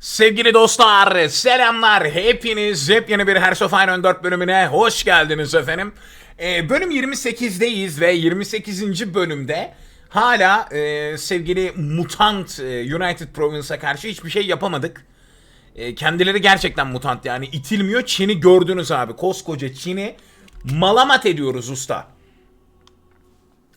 Sevgili dostlar, selamlar. Hepiniz yepyeni bir Hearts of Iron 4 bölümüne hoş geldiniz efendim. Ee, bölüm 28'deyiz ve 28. bölümde hala e, sevgili mutant e, United Province'a karşı hiçbir şey yapamadık. E, kendileri gerçekten mutant yani itilmiyor. Çin'i gördünüz abi. Koskoca Çin'i malamat ediyoruz usta.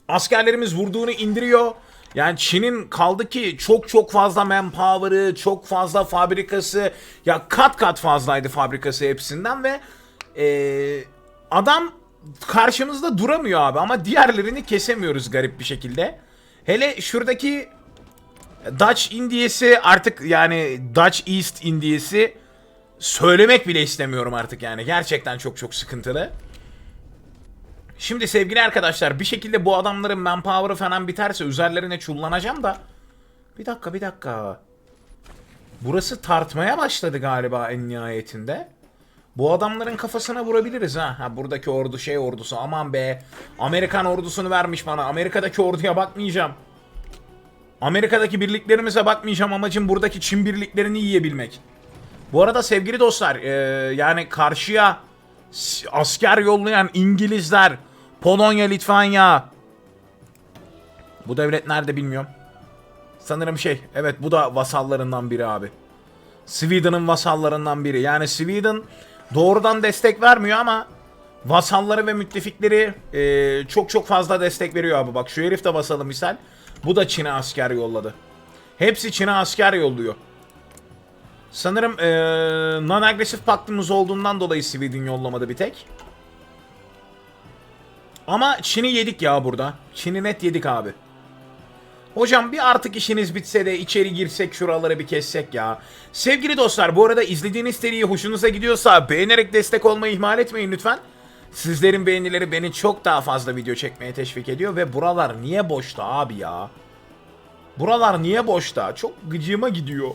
Askerlerimiz vurduğunu indiriyor. Yani Çin'in kaldı ki çok çok fazla manpower'ı, çok fazla fabrikası, ya kat kat fazlaydı fabrikası hepsinden ve eee, adam karşımızda duramıyor abi ama diğerlerini kesemiyoruz garip bir şekilde. Hele şuradaki Dutch Indiyesi artık yani Dutch East Indiyesi söylemek bile istemiyorum artık yani. Gerçekten çok çok sıkıntılı. Şimdi sevgili arkadaşlar bir şekilde bu adamların manpower'ı falan biterse üzerlerine çullanacağım da. Bir dakika bir dakika. Burası tartmaya başladı galiba en nihayetinde. Bu adamların kafasına vurabiliriz ha. ha. Buradaki ordu şey ordusu aman be. Amerikan ordusunu vermiş bana. Amerika'daki orduya bakmayacağım. Amerika'daki birliklerimize bakmayacağım. Amacım buradaki Çin birliklerini yiyebilmek. Bu arada sevgili dostlar eee, yani karşıya asker yollayan İngilizler, Polonya, Litvanya. Bu devlet nerede bilmiyorum. Sanırım şey evet bu da vasallarından biri abi. Sweden'ın vasallarından biri. Yani Sweden doğrudan destek vermiyor ama vasalları ve müttefikleri eee, çok çok fazla destek veriyor abi. Bak şu herif de vasalı misal. Bu da Çin'e asker yolladı. Hepsi Çin'e asker yolluyor. Sanırım eee non-agresif paktımız olduğundan dolayı Sweden yollamadı bir tek. Ama Çin'i yedik ya burada. Çin'i net yedik abi. Hocam bir artık işiniz bitse de içeri girsek şuraları bir kessek ya. Sevgili dostlar bu arada izlediğiniz seriyi hoşunuza gidiyorsa beğenerek destek olmayı ihmal etmeyin lütfen. Sizlerin beğenileri beni çok daha fazla video çekmeye teşvik ediyor ve buralar niye boşta abi ya? Buralar niye boşta? Çok gıcığıma gidiyor.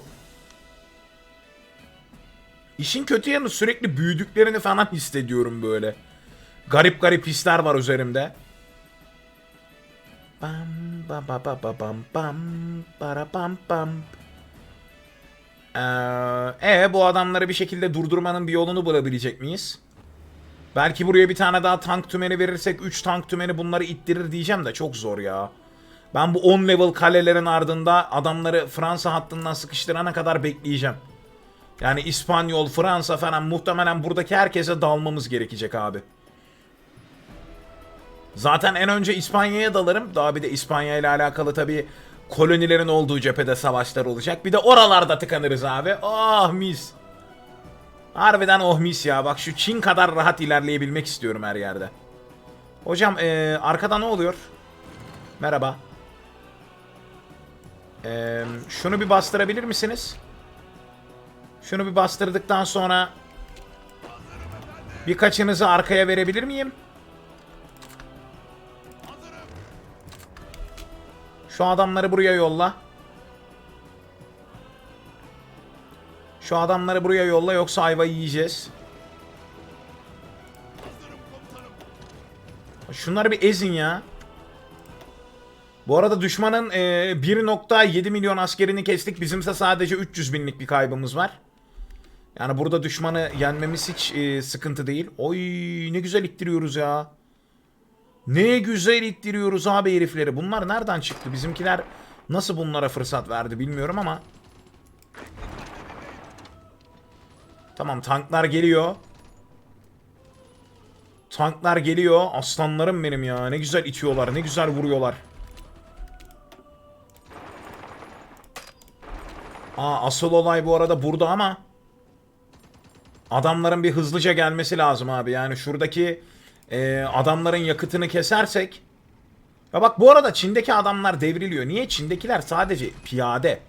İşin kötü yanı sürekli büyüdüklerini falan hissediyorum böyle. Garip garip hisler var üzerimde. Bam ba ba ba ba bam bam para bam bam. Ee, e, bu adamları bir şekilde durdurmanın bir yolunu bulabilecek miyiz? Belki buraya bir tane daha tank tümeni verirsek 3 tank tümeni bunları ittirir diyeceğim de çok zor ya. Ben bu 10 level kalelerin ardında adamları Fransa hattından sıkıştırana kadar bekleyeceğim. Yani İspanyol, Fransa falan muhtemelen buradaki herkese dalmamız gerekecek abi. Zaten en önce İspanya'ya dalarım. Daha bir de İspanya ile alakalı tabii kolonilerin olduğu cephede savaşlar olacak. Bir de oralarda tıkanırız abi. Oh mis. Harbiden oh mis ya. Bak şu Çin kadar rahat ilerleyebilmek istiyorum her yerde. Hocam eee, arkada ne oluyor? Merhaba. Eee, şunu bir bastırabilir misiniz? Şunu bir bastırdıktan sonra birkaçınızı arkaya verebilir miyim? Şu adamları buraya yolla. Şu adamları buraya yolla yoksa ayvayı yiyeceğiz. Şunları bir ezin ya. Bu arada düşmanın e, 1.7 milyon askerini kestik. Bizimse sadece 300 binlik bir kaybımız var. Yani burada düşmanı yenmemiz hiç e, sıkıntı değil. Oy ne güzel ittiriyoruz ya. Ne güzel ittiriyoruz abi herifleri. Bunlar nereden çıktı? Bizimkiler nasıl bunlara fırsat verdi bilmiyorum ama. Tamam tanklar geliyor. Tanklar geliyor. Aslanlarım benim ya. Ne güzel itiyorlar. Ne güzel vuruyorlar. Aa asıl olay bu arada burada ama adamların bir hızlıca gelmesi lazım abi. Yani şuradaki e, adamların yakıtını kesersek ya bak bu arada Çin'deki adamlar devriliyor. Niye? Çin'dekiler sadece piyade.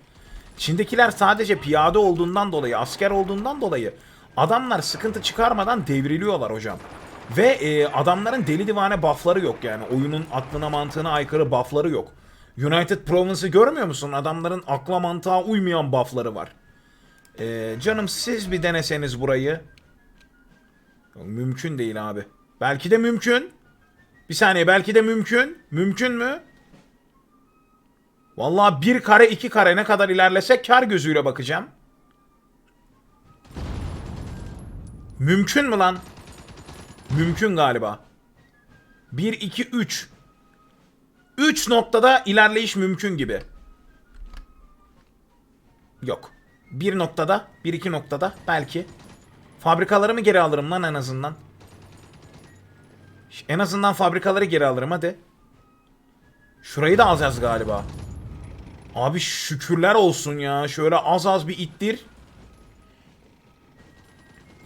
Çin'dekiler sadece piyade olduğundan dolayı, asker olduğundan dolayı adamlar sıkıntı çıkarmadan devriliyorlar hocam. Ve e, adamların deli divane buffları yok yani. Oyunun aklına mantığına aykırı buffları yok. United Province'ı görmüyor musun? Adamların akla mantığa uymayan buffları var. E, canım siz bir deneseniz burayı. Mümkün değil abi. Belki de mümkün. Bir saniye belki de mümkün. Mümkün mü? Vallahi bir kare iki kare ne kadar ilerlesek kar gözüyle bakacağım. Mümkün mü lan? Mümkün galiba. 1, 2, 3. 3 noktada ilerleyiş mümkün gibi. Yok. Bir noktada, bir iki noktada belki. Fabrikalarımı geri alırım lan en azından. En azından fabrikaları geri alırım hadi. Şurayı da alacağız galiba. Abi şükürler olsun ya. Şöyle az az bir ittir.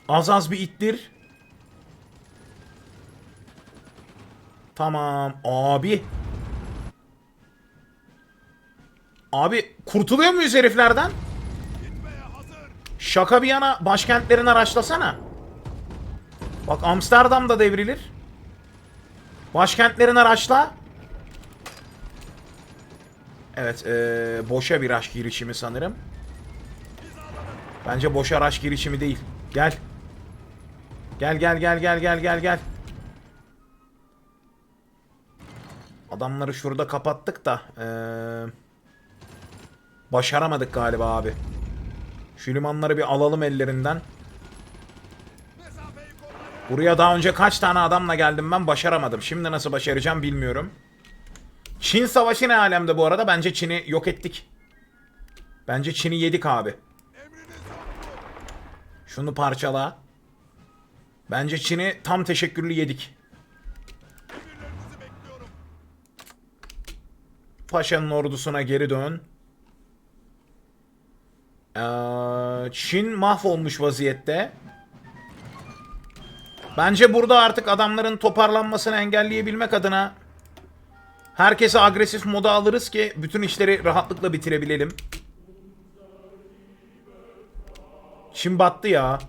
Az az bir ittir. Tamam abi. Abi kurtuluyor muyuz heriflerden? Şaka bir yana başkentlerini araçlasana. Bak Amsterdam da devrilir. Başkentlerini araçla. Evet, ee, boşa bir aşk girişimi sanırım. Bence boşa araç girişimi değil. Gel. Gel gel gel gel gel gel gel. Adamları şurada kapattık da ee, başaramadık galiba abi. Şu limanları bir alalım ellerinden. Buraya daha önce kaç tane adamla geldim ben başaramadım. Şimdi nasıl başaracağım bilmiyorum. Çin savaşı ne alemde bu arada? Bence Çin'i yok ettik. Bence Çin'i yedik abi. Şunu parçala. Bence Çin'i tam teşekkürlü yedik. Paşa'nın ordusuna geri dön. Ee, Çin mahvolmuş vaziyette. Bence burada artık adamların toparlanmasını engelleyebilmek adına herkese agresif moda alırız ki bütün işleri rahatlıkla bitirebilelim. Çin battı ya.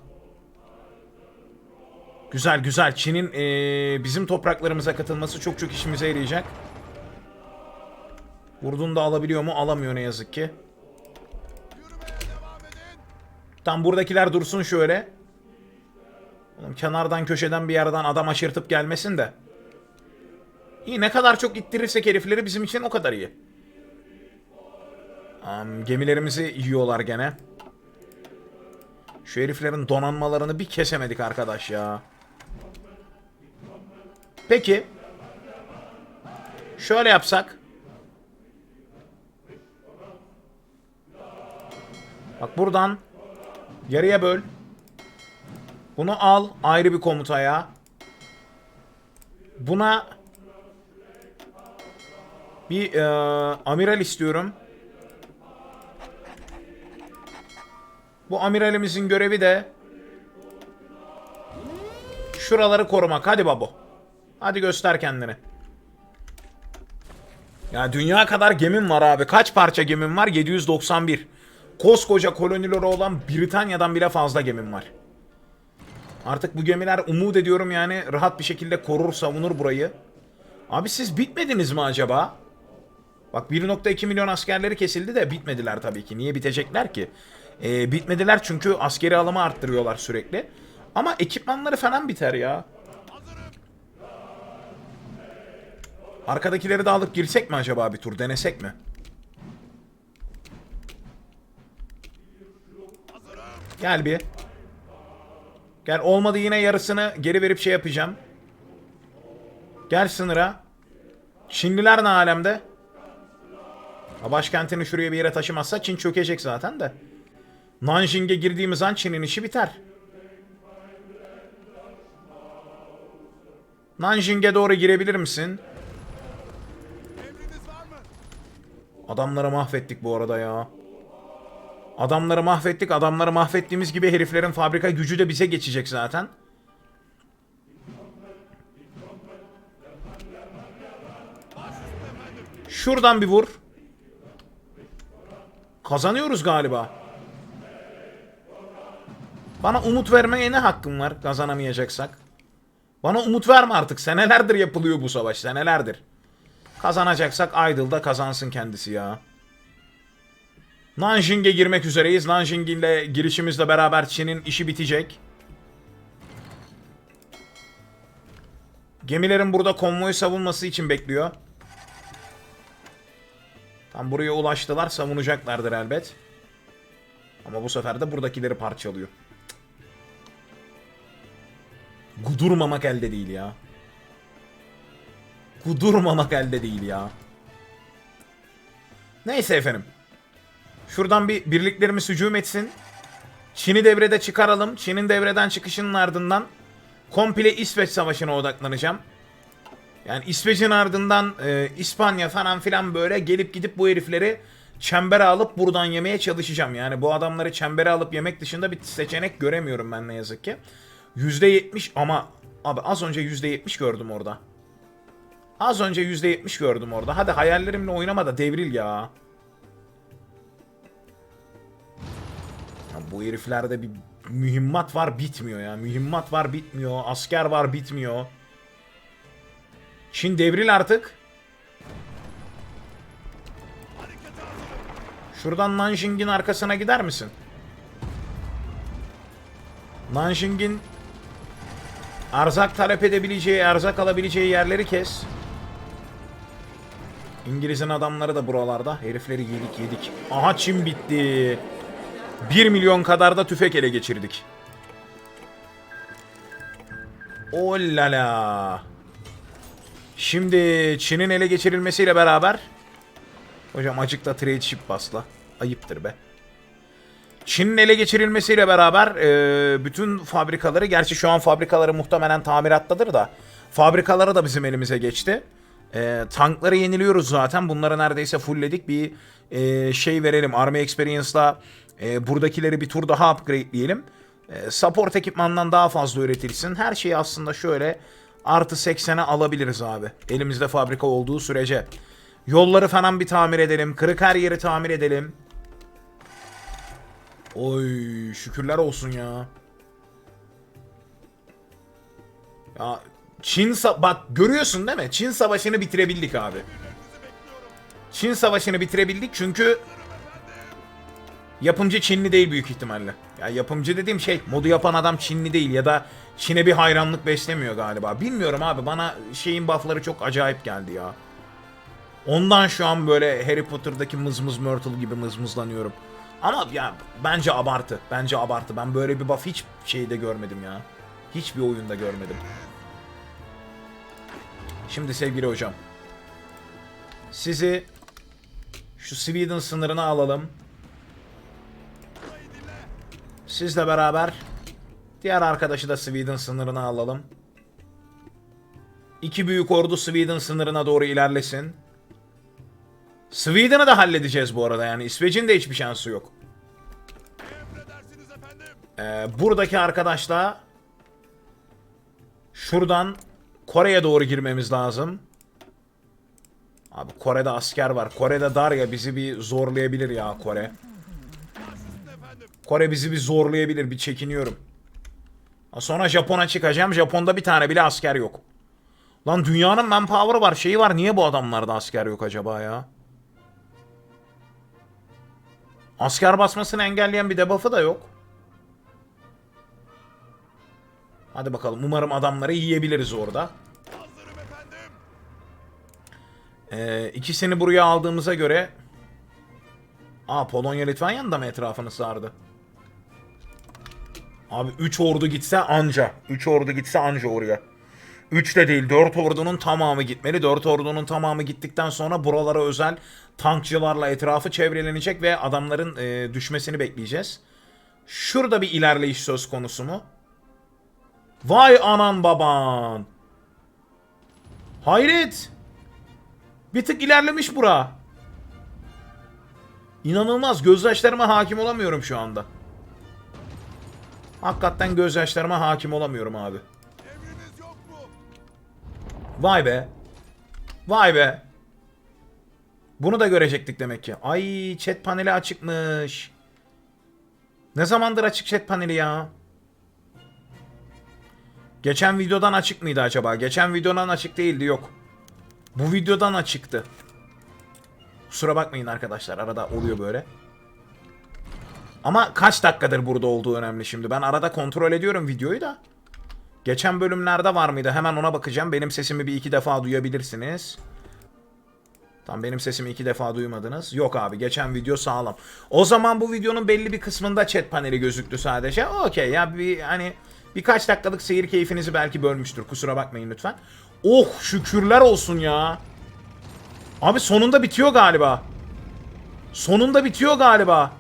Güzel güzel. Çin'in ee, bizim topraklarımıza katılması çok çok işimize yarayacak. Vurduğunda alabiliyor mu? Alamıyor ne yazık ki. Tam buradakiler dursun şöyle. Oğlum kenardan köşeden bir yerden adam aşırtıp gelmesin de. İyi ne kadar çok ittirirsek herifleri bizim için o kadar iyi. Um, gemilerimizi yiyorlar gene. Şu heriflerin donanmalarını bir kesemedik arkadaş ya. Peki. Şöyle yapsak. Bak buradan yarıya böl. Bunu al ayrı bir komutaya. Buna bir e, amiral istiyorum. Bu amiralimizin görevi de şuraları korumak. Hadi babo. Hadi göster kendini. Ya dünya kadar gemim var abi. Kaç parça gemim var? 791. Koskoca kolonileri olan Britanya'dan bile fazla gemim var. Artık bu gemiler umut ediyorum yani rahat bir şekilde korur savunur burayı. Abi siz bitmediniz mi acaba? Bak 1.2 milyon askerleri kesildi de bitmediler tabii ki. Niye bitecekler ki? Ee, bitmediler çünkü askeri alımı arttırıyorlar sürekli. Ama ekipmanları falan biter ya. Arkadakileri de alıp girsek mi acaba bir tur denesek mi? Gel bir. Gel olmadı yine yarısını geri verip şey yapacağım. Gel sınıra. Çinliler ne alemde? Ha, Başkentini şuraya bir yere taşımazsa Çin çökecek zaten de. Nanjing'e girdiğimiz an Çin'in işi biter. Nanjing'e doğru girebilir misin? Adamları mahvettik bu arada ya. Adamları mahvettik. Adamları mahvettiğimiz gibi heriflerin fabrika gücü de bize geçecek zaten. Şuradan bir vur. Kazanıyoruz galiba. Bana umut vermeye ne hakkım var kazanamayacaksak? Bana umut verme artık. Senelerdir yapılıyor bu savaş. Senelerdir. Kazanacaksak Idle'da kazansın kendisi ya. Nanjing'e girmek üzereyiz. Nanjing ile girişimizle beraber Çin'in işi bitecek. Gemilerin burada konvoyu savunması için bekliyor. Tam buraya ulaştılar. Savunacaklardır elbet. Ama bu sefer de buradakileri parçalıyor. Kudurmamak elde değil ya. Kudurmamak elde değil ya. Neyse efendim. Şuradan bir birliklerimiz hücum etsin. Çin'i devrede çıkaralım. Çin'in devreden çıkışının ardından komple İsveç Savaşı'na odaklanacağım. Yani İsveç'in ardından e, İspanya falan filan böyle gelip gidip bu herifleri çembere alıp buradan yemeye çalışacağım. Yani bu adamları çembere alıp yemek dışında bir seçenek göremiyorum ben ne yazık ki. %70 ama abi az önce %70 gördüm orada. Az önce %70 gördüm orada. Hadi hayallerimle oynama da devril ya. Bu heriflerde bir mühimmat var bitmiyor ya. Mühimmat var bitmiyor. Asker var bitmiyor. Çin devril artık. Şuradan Nanjing'in arkasına gider misin? Nanjing'in erzak talep edebileceği, erzak alabileceği yerleri kes. İngiliz'in adamları da buralarda. Herifleri yedik yedik. Aha Çin bitti. 1 milyon kadar da tüfek ele geçirdik. Ollala. Şimdi Çin'in ele geçirilmesiyle beraber Hocam acıkta trade ship basla. Ayıptır be. Çin'in ele geçirilmesiyle beraber e, bütün fabrikaları, gerçi şu an fabrikaları muhtemelen tamirattadır da fabrikaları da bizim elimize geçti. E, tankları yeniliyoruz zaten. Bunları neredeyse fullledik. Bir e, şey verelim. Army Experience'la e, buradakileri bir tur daha upgrade'leyelim. E, support ekipmandan daha fazla üretilsin. Her şeyi aslında şöyle artı 80'e alabiliriz abi. Elimizde fabrika olduğu sürece. Yolları falan bir tamir edelim. Kırık her yeri tamir edelim. Oy şükürler olsun ya. Ya Çin bak görüyorsun değil mi? Çin savaşını bitirebildik abi. Çin savaşını bitirebildik çünkü yapımcı Çinli değil büyük ihtimalle. Ya yapımcı dediğim şey modu yapan adam Çinli değil ya da Çin'e bir hayranlık beslemiyor galiba. Bilmiyorum abi bana şeyin buffları çok acayip geldi ya. Ondan şu an böyle Harry Potter'daki mızmız Myrtle gibi mızmızlanıyorum. Ama ya bence abartı. Bence abartı. Ben böyle bir buff hiç şeyde görmedim ya. Hiçbir oyunda görmedim. Şimdi sevgili hocam. Sizi şu Sweden sınırına alalım. Sizle beraber diğer arkadaşı da Sweden sınırına alalım. İki büyük ordu Sweden sınırına doğru ilerlesin. Sweden'ı da halledeceğiz bu arada yani İsveç'in de hiçbir şansı yok. Ee, buradaki arkadaşla şuradan Kore'ye doğru girmemiz lazım. Abi Kore'de asker var. Kore'de dar ya bizi bir zorlayabilir ya Kore. Kore bizi bir zorlayabilir. Bir çekiniyorum. Sonra Japon'a çıkacağım. Japon'da bir tane bile asker yok. Lan dünyanın manpower'ı var, şeyi var. Niye bu adamlarda asker yok acaba ya? Asker basmasını engelleyen bir debuff'ı da yok. Hadi bakalım. Umarım adamları yiyebiliriz orada. Ee, ikisini buraya aldığımıza göre... Aa Polonya Litvanya'nın da mı etrafını sardı? Abi 3 ordu gitse anca. 3 ordu gitse anca oraya. 3 de değil 4 ordunun tamamı gitmeli. 4 ordunun tamamı gittikten sonra buralara özel tankçılarla etrafı çevrelenecek ve adamların e, düşmesini bekleyeceğiz. Şurada bir ilerleyiş söz konusu mu? Vay anan baban. Hayret. Bir tık ilerlemiş bura. İnanılmaz. Gözyaşlarıma hakim olamıyorum şu anda. Hakikaten gözyaşlarıma hakim olamıyorum abi. Vay be. Vay be. Bunu da görecektik demek ki. Ay chat paneli açıkmış. Ne zamandır açık chat paneli ya? Geçen videodan açık mıydı acaba? Geçen videodan açık değildi yok. Bu videodan açıktı. Kusura bakmayın arkadaşlar arada oluyor böyle. Ama kaç dakikadır burada olduğu önemli şimdi. Ben arada kontrol ediyorum videoyu da. Geçen bölümlerde var mıydı? Hemen ona bakacağım. Benim sesimi bir iki defa duyabilirsiniz. Tam benim sesimi iki defa duymadınız. Yok abi geçen video sağlam. O zaman bu videonun belli bir kısmında chat paneli gözüktü sadece. Okey ya bir hani Birkaç dakikalık seyir keyfinizi belki bölmüştür. Kusura bakmayın lütfen. Oh şükürler olsun ya. Abi sonunda bitiyor galiba. Sonunda bitiyor galiba.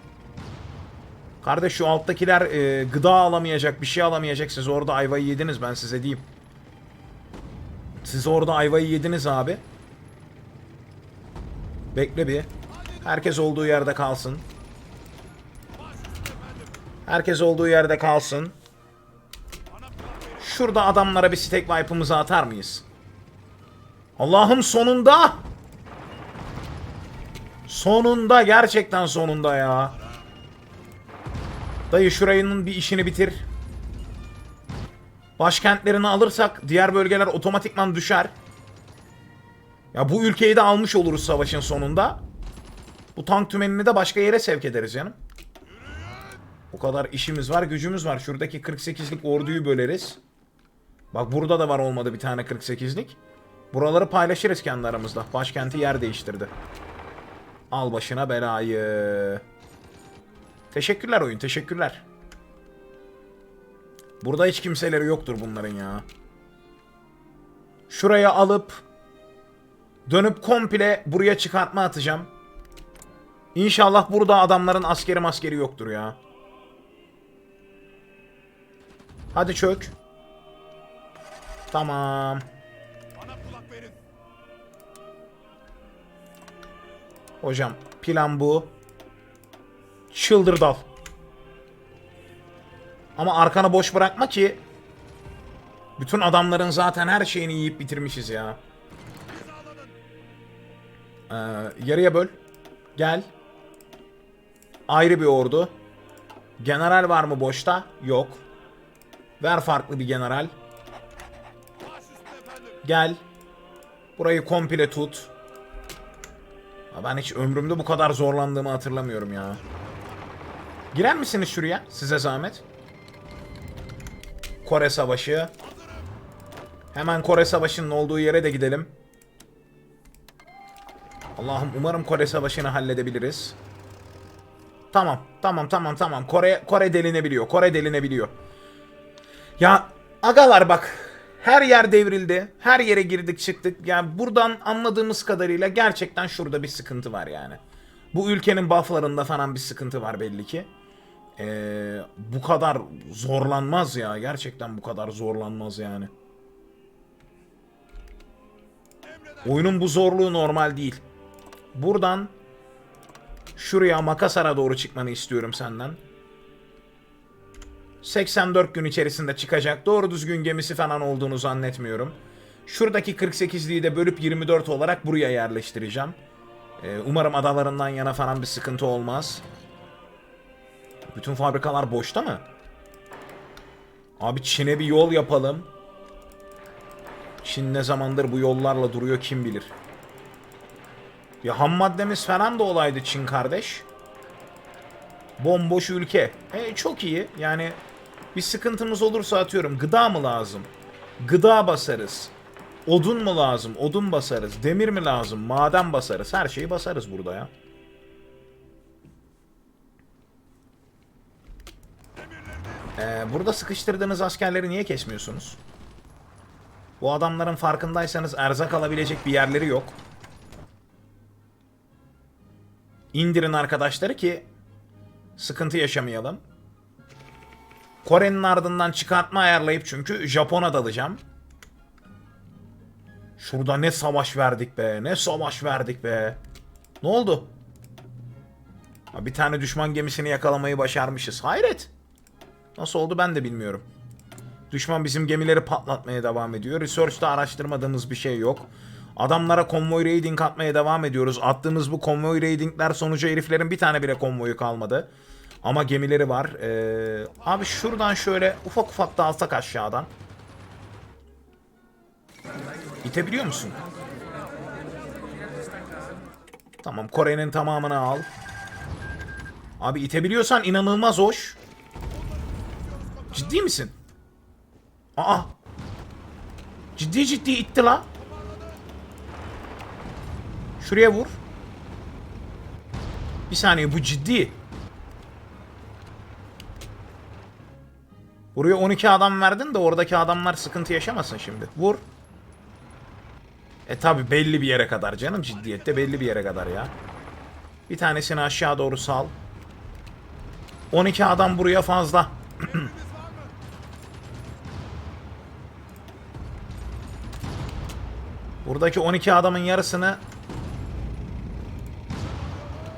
Kardeş şu alttakiler e, gıda alamayacak, bir şey alamayacak. Siz orada ayvayı yediniz ben size diyeyim. Siz orada ayvayı yediniz abi. Bekle bir. Herkes olduğu yerde kalsın. Herkes olduğu yerde kalsın. Şurada adamlara bir stack wipe'ımızı atar mıyız? Allah'ım sonunda! Sonunda gerçekten sonunda ya. Dayı şurayının bir işini bitir. Başkentlerini alırsak diğer bölgeler otomatikman düşer. Ya bu ülkeyi de almış oluruz savaşın sonunda. Bu tank tümenini de başka yere sevk ederiz canım. O kadar işimiz var, gücümüz var. Şuradaki 48'lik orduyu böleriz. Bak burada da var olmadı bir tane 48'lik. Buraları paylaşırız kendi aramızda. Başkenti yer değiştirdi. Al başına belayı. Teşekkürler oyun, teşekkürler. Burada hiç kimseleri yoktur bunların ya. Şuraya alıp dönüp komple buraya çıkartma atacağım. İnşallah burada adamların askeri maskeri yoktur ya. Hadi çök. Tamam. Hocam plan bu. Çıldır. Ama arkanı boş bırakma ki bütün adamların zaten her şeyini yiyip bitirmişiz ya. Ee, yarıya böl. Gel. Ayrı bir ordu. General var mı boşta? Yok. Ver farklı bir general. Gel. Burayı komple tut. Ben hiç ömrümde bu kadar zorlandığımı hatırlamıyorum ya. Girer misiniz şuraya? Size zahmet. Kore Savaşı. Hemen Kore Savaşı'nın olduğu yere de gidelim. Allah'ım umarım Kore Savaşı'nı halledebiliriz. Tamam, tamam, tamam, tamam. Kore Kore delinebiliyor. Kore delinebiliyor. Ya agalar bak. Her yer devrildi. Her yere girdik çıktık. Yani buradan anladığımız kadarıyla gerçekten şurada bir sıkıntı var yani. Bu ülkenin bufflarında falan bir sıkıntı var belli ki. Ee, bu kadar zorlanmaz ya. Gerçekten bu kadar zorlanmaz yani. Oyunun bu zorluğu normal değil. Buradan şuraya Makasar'a doğru çıkmanı istiyorum senden. 84 gün içerisinde çıkacak. Doğru düzgün gemisi falan olduğunu zannetmiyorum. Şuradaki 48'liği de bölüp 24 olarak buraya yerleştireceğim. Ee, umarım adalarından yana falan bir sıkıntı olmaz. Bütün fabrikalar boşta mı? Abi Çin'e bir yol yapalım. Çin ne zamandır bu yollarla duruyor kim bilir. Ya ham maddemiz falan da olaydı Çin kardeş. Bomboş ülke. E çok iyi. Yani bir sıkıntımız olursa atıyorum gıda mı lazım? Gıda basarız. Odun mu lazım? Odun basarız. Demir mi lazım? Maden basarız. Her şeyi basarız burada ya. Ee, burada sıkıştırdığınız askerleri niye kesmiyorsunuz? Bu adamların farkındaysanız erzak alabilecek bir yerleri yok. İndirin arkadaşları ki sıkıntı yaşamayalım. Kore'nin ardından çıkartma ayarlayıp çünkü Japon'a dalacağım. Şurada ne savaş verdik be. Ne savaş verdik be. Ne oldu? Bir tane düşman gemisini yakalamayı başarmışız. Hayret. Nasıl oldu ben de bilmiyorum. Düşman bizim gemileri patlatmaya devam ediyor. Research'ta araştırmadığımız bir şey yok. Adamlara konvoy raiding atmaya devam ediyoruz. Attığımız bu konvoy raidingler sonucu heriflerin bir tane bile konvoyu kalmadı. Ama gemileri var. Ee, abi şuradan şöyle ufak ufak dağılsak aşağıdan. İtebiliyor musun? Tamam Kore'nin tamamını al. Abi itebiliyorsan inanılmaz hoş. Ciddi misin? Aa. Ciddi ciddi itti la. Şuraya vur. Bir saniye bu ciddi. Buraya 12 adam verdin de oradaki adamlar sıkıntı yaşamasın şimdi. Vur. E tabi belli bir yere kadar canım ciddiyette belli bir yere kadar ya. Bir tanesini aşağı doğru sal. 12 adam buraya fazla. Buradaki 12 adamın yarısını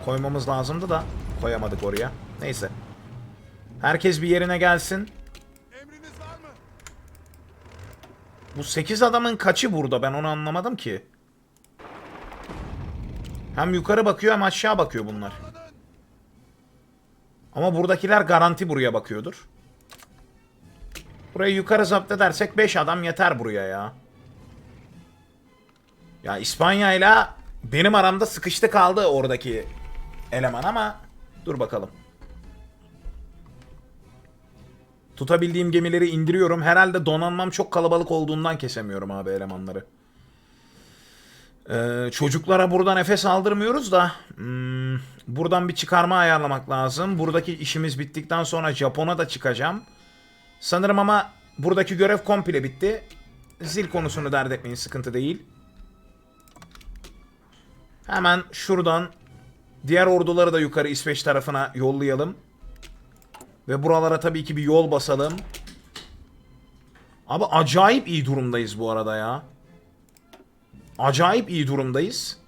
koymamız lazımdı da koyamadık oraya. Neyse. Herkes bir yerine gelsin. Bu 8 adamın kaçı burada ben onu anlamadım ki. Hem yukarı bakıyor hem aşağı bakıyor bunlar. Ama buradakiler garanti buraya bakıyordur. Burayı yukarı zapt edersek 5 adam yeter buraya ya. Ya İspanya ile benim aramda sıkıştı kaldı oradaki eleman ama dur bakalım. Tutabildiğim gemileri indiriyorum. Herhalde donanmam çok kalabalık olduğundan kesemiyorum abi elemanları. Ee, çocuklara burada nefes aldırmıyoruz da hmm, buradan bir çıkarma ayarlamak lazım. Buradaki işimiz bittikten sonra Japon'a da çıkacağım. Sanırım ama buradaki görev komple bitti. Zil konusunu dert etmeyin sıkıntı değil. Hemen şuradan diğer orduları da yukarı İsveç tarafına yollayalım. Ve buralara tabii ki bir yol basalım. Abi acayip iyi durumdayız bu arada ya. Acayip iyi durumdayız.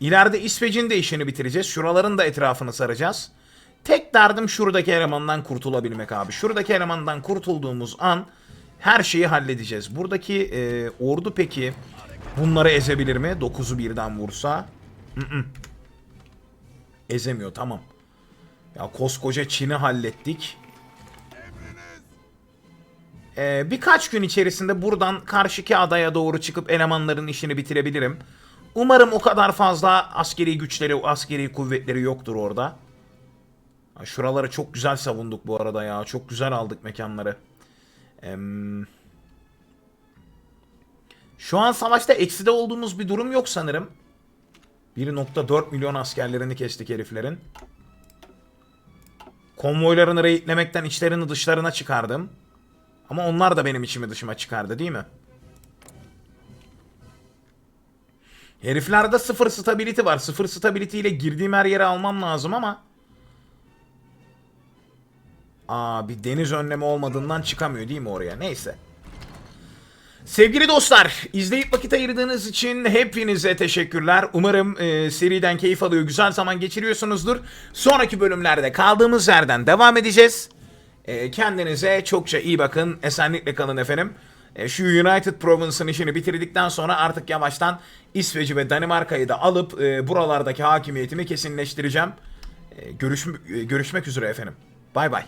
İleride İsveç'in de işini bitireceğiz. Şuraların da etrafını saracağız. Tek derdim şuradaki elemandan kurtulabilmek abi. Şuradaki elemandan kurtulduğumuz an her şeyi halledeceğiz. Buradaki e, ordu peki bunları ezebilir mi? 9'u birden vursa. Ezemiyor tamam. Ya koskoca Çin'i hallettik. Ee, birkaç gün içerisinde buradan karşıki adaya doğru çıkıp elemanların işini bitirebilirim. Umarım o kadar fazla askeri güçleri, askeri kuvvetleri yoktur orada. Şuraları çok güzel savunduk bu arada ya. Çok güzel aldık mekanları. Em, Şu an savaşta ekside olduğumuz bir durum yok sanırım. 1.4 milyon askerlerini kestik heriflerin. Konvoylarını reyitlemekten içlerini dışlarına çıkardım. Ama onlar da benim içimi dışıma çıkardı değil mi? Heriflerde sıfır stability var. Sıfır stability ile girdiğim her yere almam lazım ama... Aa bir deniz önlemi olmadığından çıkamıyor değil mi oraya? Neyse. Sevgili dostlar, izleyip vakit ayırdığınız için hepinize teşekkürler. Umarım e, seriden keyif alıyor, güzel zaman geçiriyorsunuzdur. Sonraki bölümlerde kaldığımız yerden devam edeceğiz. E, kendinize çokça iyi bakın, esenlikle kalın efendim. E, şu United Province'ın işini bitirdikten sonra artık yavaştan İsveç'i ve Danimarka'yı da alıp e, buralardaki hakimiyetimi kesinleştireceğim. E, görüş, e, görüşmek üzere efendim. Bay bay.